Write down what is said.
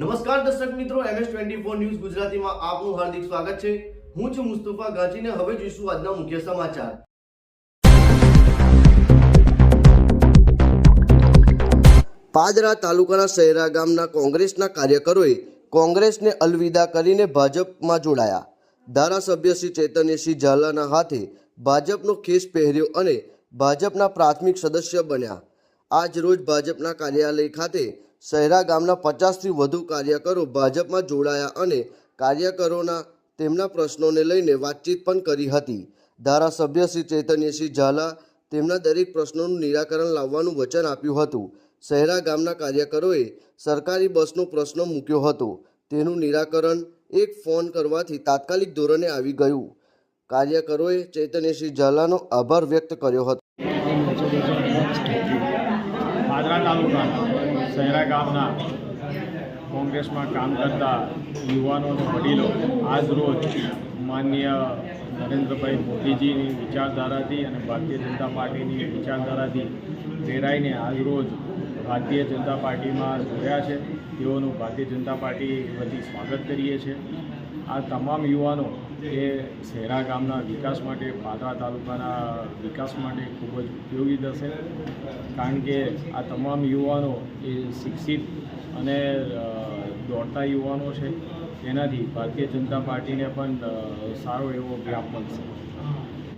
નમસ્કાર દર્શક મિત્રો એમએસ ટ્વેન્ટી ફોર ન્યૂઝ ગુજરાતીમાં આપનું હાર્દિક સ્વાગત છે. હું છું મુસ્તફા ગાંચીને હવે જોઈશું આજના મુખ્ય સમાચાર. પાદરા તાલુકાના શહેરા ગામના કોંગ્રેસના કાર્યકરોએ કોંગ્રેસને અલવિદા કરીને ભાજપમાં જોડાયા. ધારાસભ્ય શ્રી ચૈતન્યસિંહ ઝાલાના હાથે ભાજપનો ખેસ પહેર્યો અને ભાજપના પ્રાથમિક સદસ્ય બન્યા. આજ રોજ ભાજપના કાર્યાલય ખાતે સહેરા ગામના પચાસથી વધુ કાર્યકરો ભાજપમાં જોડાયા અને કાર્યકરોના તેમના પ્રશ્નોને લઈને વાતચીત પણ કરી હતી. ધારાસભ્ય શ્રી ચૈતન્યસિંહ ઝાલા તેમના દરેક પ્રશ્નોનું નિરાકરણ લાવવાનું વચન આપ્યું હતું. શહેરા ગામના કાર્યકરોએ સરકારી બસનો પ્રશ્ન મૂક્યો હતો. તેનું નિરાકરણ એક ફોન કરવાથી તાત્કાલિક ધોરણે આવી ગયું. કાર્યકરોએ ચૈતન્યસિંહ ઝાલાનો આભાર વ્યક્ત કર્યો હતો. શહેરા ગામના કોંગ્રેસમાં કામ કરતા યુવાનો અને વડીલો રોજ માનનીય નરેન્દ્રભાઈ મોદીજીની વિચારધારાથી અને ભારતીય જનતા પાર્ટીની વિચારધારાથી પ્રેરાઈને આજ રોજ ભારતીય જનતા પાર્ટીમાં જોડ્યા છે. તેઓનું ભારતીય જનતા પાર્ટી વતી સ્વાગત કરીએ છીએ. આ તમામ યુવાનો એ શહેરા ગામના વિકાસ માટે, પાદરા તાલુકાના વિકાસ માટે ખૂબ જ ઉપયોગી થશે. કારણ કે આ તમામ યુવાનો એ શિક્ષિત અને દોડતા યુવાનો છે. તેનાથી ભારતીય જનતા પાર્ટીને પણ સારો એવો વ્યાપ મળશે